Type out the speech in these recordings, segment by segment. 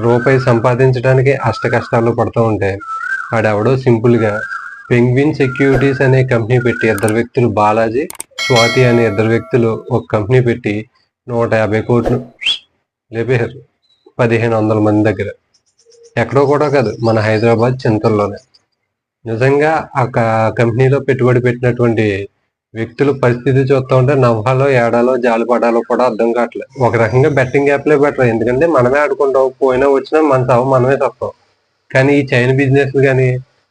రూపాయి సంపాదించడానికి అష్ట కష్టాలు పడుతూ ఉంటే ఆడెవడో సింపుల్గా పెంగ్విన్ సెక్యూరిటీస్ అనే కంపెనీ పెట్టి ఇద్దరు వ్యక్తులు బాలాజీ స్వాతి అనే ఇద్దరు వ్యక్తులు ఒక కంపెనీ పెట్టి నూట యాభై కోట్లు లేపారు పదిహేను వందల మంది దగ్గర. ఎక్కడో కూడా కాదు మన హైదరాబాద్ చింతల్లోనే. నిజంగా ఆ కంపెనీలో పెట్టుబడి పెట్టినటువంటి వ్యక్తుల పరిస్థితి చూస్తా ఉంటే నవ్వాలో ఏడాలో జాలిపడాలో కూడా అర్థం కావట్లేదు. ఒక రకంగా బెట్టింగ్ యాప్లే బెటర్. ఎందుకంటే మనమే ఆడుకుంటాం పోయినా వచ్చినా మన సభ మనమే తప్పం. కానీ ఈ చైన్ బిజినెస్ కానీ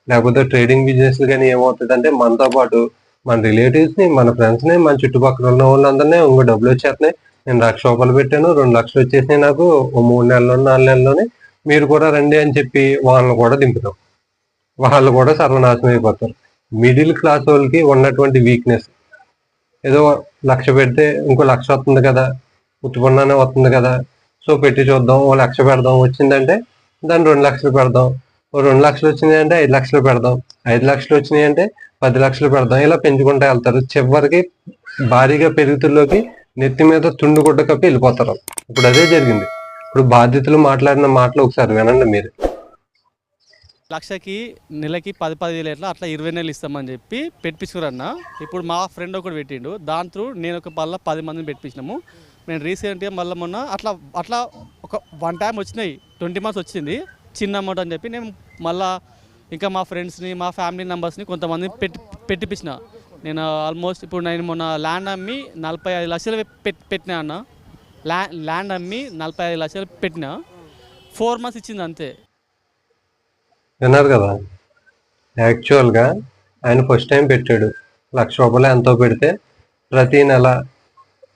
లేకపోతే ట్రేడింగ్ బిజినెస్ కానీ ఏమవుతుందంటే మనతో పాటు మన రిలేటివ్స్ని మన ఫ్రెండ్స్ని మన చుట్టుపక్కల ఉన్న వాళ్ళందరినీ ఇంకో డబ్బులు వచ్చేస్తున్నాయి. నేను లక్ష రూపాయలు పెట్టాను రెండు లక్షలు వచ్చేసినాయి నాకు ఓ మూడు నెలల్లో నాలుగు నెలల్లోనే మీరు కూడా రండి అని చెప్పి వాళ్ళని కూడా దింపుతాం. వాళ్ళు కూడా సర్వనాశనం అయిపోతారు. మిడిల్ క్లాస్ వాళ్ళకి ఉన్నటువంటి వీక్నెస్ ఏదో లక్ష పెడితే ఇంకో లక్ష వస్తుంది కదా ఉత్పన్నానే వస్తుంది కదా. సో పెట్టి చూద్దాం ఓ లక్ష పెడదాం వచ్చిందంటే దాన్ని రెండు లక్షలు పెడదాం. ఓ రెండు లక్షలు వచ్చినాయి అంటే ఐదు లక్షలు పెడదాం. ఐదు లక్షలు వచ్చినాయి అంటే పది లక్షలు పెడదాం. ఇలా పెంచుకుంటూ వెళ్తారు. చివరికి భారీగా పెరుగుతుల్లోకి నెత్తి మీద తుండు గుడ్డ కప్పి వెళ్ళిపోతారు. ఇప్పుడు అదే జరిగింది. ఇప్పుడు బాధ్యతలు మాట్లాడిన మాటలు ఒకసారి వినండి మీరు. లక్షకి నెలకి పది పది వేలు ఎట్లా అట్లా ఇరవై నెలలు ఇస్తామని చెప్పి పెట్టించుకురన్న ఇప్పుడు మా ఫ్రెండ్ ఒకటి పెట్టిండు. దాని త్రూ నేను ఒక మళ్ళీ పది మందిని పెట్టించినాము. నేను రీసెంట్గా మళ్ళీ మొన్న అట్లా అట్లా ఒక వన్ టైం వచ్చినాయి. ట్వంటీ మంత్స్ వచ్చింది. చిన్న అమౌంట్ అని చెప్పి నేను మళ్ళా ఇంకా మా ఫ్రెండ్స్ని మా ఫ్యామిలీ మెంబర్స్ని కొంతమంది పెట్టి పెట్టిపించిన. నేను ఆల్మోస్ట్ ఇప్పుడు నేను మొన్న ల్యాండ్ అమ్మి నలభై ఐదు లక్షలు పెట్టినా అన్న. ల్యాండ్ అమ్మి నలభై ఐదు లక్షలు పెట్టిన. ఫోర్ మంత్స్ ఇచ్చింది అంతే. విన్నారు కదా? యాక్చువల్గా ఆయన ఫస్ట్ టైం పెట్టాడు. లక్ష రూపాయలు ఎంతో పెడితే ప్రతి నెల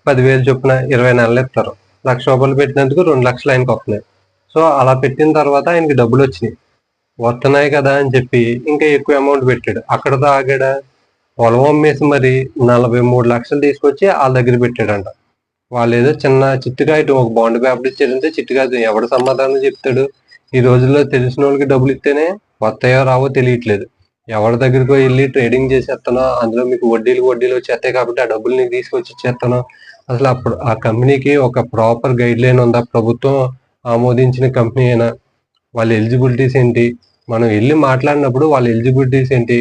పదివేలు చొప్పున ఇరవై నెలలు ఇస్తారు. లక్ష రూపాయలు పెట్టినందుకు రెండు లక్షలు ఆయనకు వస్తున్నాయి. సో అలా పెట్టిన తర్వాత ఆయనకి డబ్బులు వచ్చినాయి. వస్తున్నాయి కదా అని చెప్పి ఇంకా ఎక్కువ అమౌంట్ పెట్టాడు. అక్కడతో ఆగాడా? పొలం అమ్మేసి మరి నలభై మూడు లక్షలు తీసుకొచ్చి వాళ్ళ దగ్గర పెట్టాడంట. వాళ్ళు ఏదో చిన్న చిట్టుకాయ ఒక బాండ్ పేపర్ ఇచ్చాడంటే చిట్టుకాయ ఎవడు సమాధానం చెప్తాడు? ఈ రోజుల్లో తెలిసిన వాళ్ళకి డబ్బులు ఇస్తేనే వస్తాయో రావో తెలియట్లేదు. ఎవరి దగ్గరికి వెళ్ళి ట్రేడింగ్ చేసేస్తానో అందులో మీకు వడ్డీలు వడ్డీలు వచ్చేస్తాయి కాబట్టి ఆ డబ్బులు నీకు తీసుకొచ్చి ఇచ్చేస్తాను అసలు అప్పుడు ఆ కంపెనీకి ఒక ప్రాపర్ గైడ్ లైన్ ఉందా? ప్రభుత్వం ఆమోదించిన కంపెనీ అయినా వాళ్ళ ఎలిజిబిలిటీస్ ఏంటి? మనం వెళ్ళి మాట్లాడినప్పుడు వాళ్ళ ఎలిజిబిలిటీస్ ఏంటి?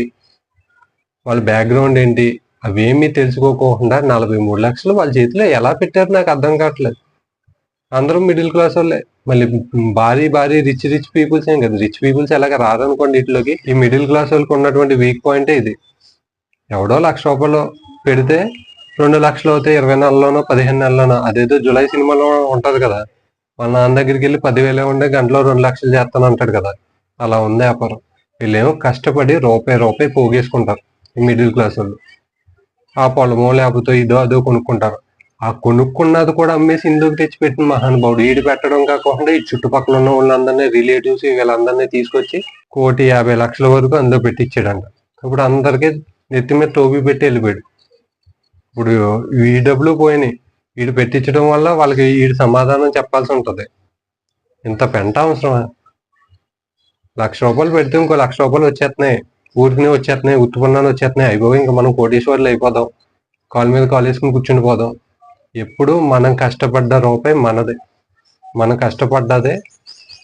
వాళ్ళ బ్యాక్గ్రౌండ్ ఏంటి? అవేమీ తెలుసుకోకుండా నలభై మూడు లక్షలు వాళ్ళ చేతిలో ఎలా పెట్టారు నాకు అర్థం కావట్లేదు. అందరూ మిడిల్ క్లాస్ వాళ్ళే. మళ్ళీ భారీ భారీ రిచ్ రిచ్ పీపుల్స్ ఏం కదా. రిచ్ పీపుల్స్ ఎలాగ రారనుకోండి ఇట్లోకి ఈ మిడిల్ క్లాస్ వాళ్ళకి ఉన్నటువంటి వీక్ పాయింటే ఇది. ఎవడో లక్ష రూపాయలు పెడితే రెండు లక్షలు అవుతాయి ఇరవై నెలలోనో పదిహేను నెలలోనో అదేదో జూలై సినిమాలో ఉంటుంది కదా. వాళ్ళ నాన్న దగ్గరికి వెళ్ళి పదివేలే ఉండే గంటలో రెండు లక్షలు చేస్తాను అంటాడు కదా. అలా ఉంది వ్యాపారం వీళ్ళేమో కష్టపడి రూపాయి రూపాయి పోగేసుకుంటారు ఈ మిడిల్ క్లాస్ వాళ్ళు. ఆ పొలమో లేకపోతే ఇదో అదో కొనుక్కుంటారు. ఆ కొనుక్కున్నది కూడా అమ్మేసి ఇందుకు తెచ్చిపెట్టిన మహానుభావుడు. ఈడు పెట్టడం కాకుండా ఈ చుట్టుపక్కల ఉన్న వాళ్ళందరినీ రిలేటివ్స్ వీళ్ళందరినీ తీసుకొచ్చి కోటి యాభై లక్షల వరకు అందులో పెట్టించాడంట. ఇప్పుడు అందరికీ నెత్తి మీద టోపీ పెట్టి వెళ్ళిపోయాడు. ఇప్పుడు ఈ డబ్బులు పోయినాయి. వీడు పెట్టించడం వల్ల వాళ్ళకి వీడు సమాధానం చెప్పాల్సి ఉంటుంది. ఇంత పెంట అవసరమా? లక్ష రూపాయలు పెడితే ఇంకో లక్ష రూపాయలు వచ్చేస్తున్నాయి. ఊరికి వచ్చేస్తున్నాయి ఉత్పన్నాలు వచ్చేస్తున్నాయి. అయిపోయి ఇంకా మనం కోటీశ్వర్లు అయిపోదాం. కాలు మీద కాలు వేసుకుని కూర్చుని పోదాం ఎప్పుడు మనం కష్టపడ్డ రూపాయి మనదే. మనం కష్టపడ్డదే.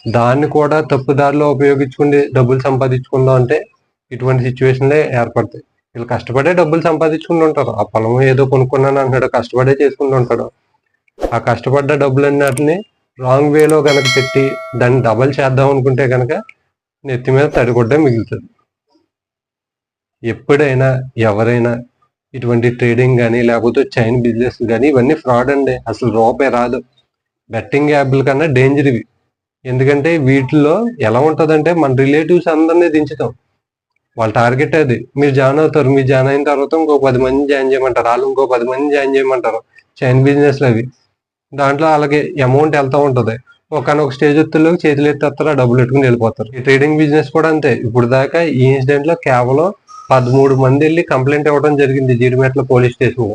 దాన్ని కూడా తప్పుదారిలో ఉపయోగించుకుని డబ్బులు సంపాదించుకుందాం అంటే ఇటువంటి సిచ్యువేషన్లే ఏర్పడతాయి. వీళ్ళు కష్టపడే డబ్బులు సంపాదించుకుంటూ ఉంటారు. ఆ పొలం ఏదో కొనుక్కున్నాను అంటాడు కష్టపడే చేసుకుంటూ ఉంటాడు. ఆ కష్టపడ్డ డబ్బులన్నిటిని రాంగ్ వేలో కనుక పెట్టి దాన్ని డబల్ చేద్దాం అనుకుంటే కనుక నెత్తి మీద తడిగుడ్డ మిగులుతుంది. ఎప్పుడైనా ఎవరైనా ఇటువంటి ట్రేడింగ్ కానీ లేకపోతే చైన్ బిజినెస్ కానీ ఇవన్నీ ఫ్రాడ్ అండి. అసలు రూపాయి రాదు. బెట్టింగ్ యాప్ల కన్నా డేంజర్ ఇవి ఎందుకంటే వీటిలో ఎలా ఉంటుందంటే మన రిలేటివ్స్ అందరినీ దించుతాం. వాళ్ళ టార్గెట్ అది. మీరు జాయిన్ అవుతారు మీరు జాయిన్ అయిన తర్వాత ఇంకో పది మంది జాయిన్ చేయమంటారు. వాళ్ళు ఇంకో పది మంది జాయిన్ చేయమంటారు. చైన్ బిజినెస్లు అవి. దాంట్లో అలాగే అమౌంట్ వెళ్తూ ఉంటుంది. ఒకనొక స్టేజ్ ఎత్తుల్లోకి చేతులు ఎత్తేస్తారు డబ్బులు పెట్టుకుని వెళ్ళిపోతారు. ఈ ట్రేడింగ్ బిజినెస్ కూడా అంతే. ఇప్పుడు దాకా ఈ ఇన్సిడెంట్లో కేవలం పదమూడు మంది వెళ్ళి కంప్లైంట్ ఇవ్వడం జరిగింది జీడిమెట్ల పోలీస్ స్టేషన్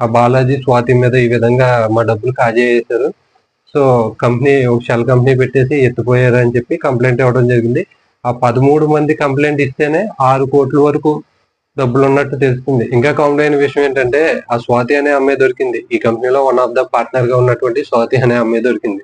ఆ బాలాజీ స్వాతి మీద ఈ విధంగా మా డబ్బులు కాజేసారు సో కంపెనీ ఒక షెల్ కంపెనీ పెట్టేసి ఎత్తిపోయారు అని చెప్పి కంప్లైంట్ ఇవ్వడం జరిగింది. ఆ పదమూడు మంది కంప్లైంట్ ఇస్తేనే ఆరు కోట్ల వరకు డబ్బులు ఉన్నట్టు తెలుస్తుంది. ఇంకా కామెడీ అయిన విషయం ఏంటంటే ఆ స్వాతి అనే అమ్మాయి దొరికింది. ఈ కంపెనీలో వన్ ఆఫ్ ద పార్ట్నర్గా ఉన్నటువంటి స్వాతి అనే అమ్మాయి దొరికింది.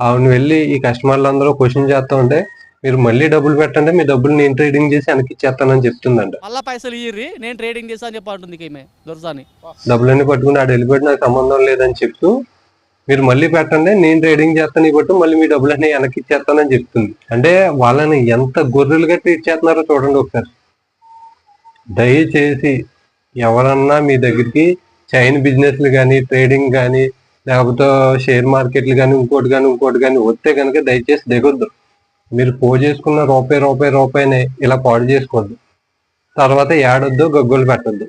ఆవిడ వెళ్ళి ఈ కస్టమర్లు అందరూ క్వశ్చన్ చేస్తూ ఉంటే మీరు మళ్ళీ డబ్బులు పెట్టండి మీ డబ్బులు నేను ట్రేడింగ్ చేసి వెనక్కి ఇచ్చేస్తానని చెప్తుందంట. మళ్ళీ పైసలు ఇయ్యి నేను ట్రేడింగ్ చేస్తా అని చెప్పి అంటుంది ఈమె దొరసాని. డబ్బులన్నీ పట్టుకుని ఆడు వెళ్ళిపోయి నాకు సంబంధం లేదని చెప్తూ మీరు మళ్ళీ పెట్టండి నేను ట్రేడింగ్ చేస్తాను ఇవ్వటం మళ్ళీ మీ డబ్బులన్నీ వెనక్కి ఇచ్చేస్తానని చెప్తుంది. అంటే వాళ్ళని ఎంత గొర్రెలుగా ట్రీట్ చేస్తున్నారో చూడండి ఒకసారి. దయచేసి ఎవరన్నా మీ దగ్గరికి చైన్ బిజినెస్లు కానీ ట్రేడింగ్ కానీ లేకపోతే షేర్ మార్కెట్లు కానీ ఇంకోటి కానీ ఇంకోటి కానీ వస్తే కనుక దయచేసి దిగొద్దు. మీరు పో చేసుకున్న రూపాయి రూపాయి రూపాయిని ఇలా పాడు చేసుకోవద్దు. తర్వాత ఏడొద్దు గగ్గులు పెట్టద్దు.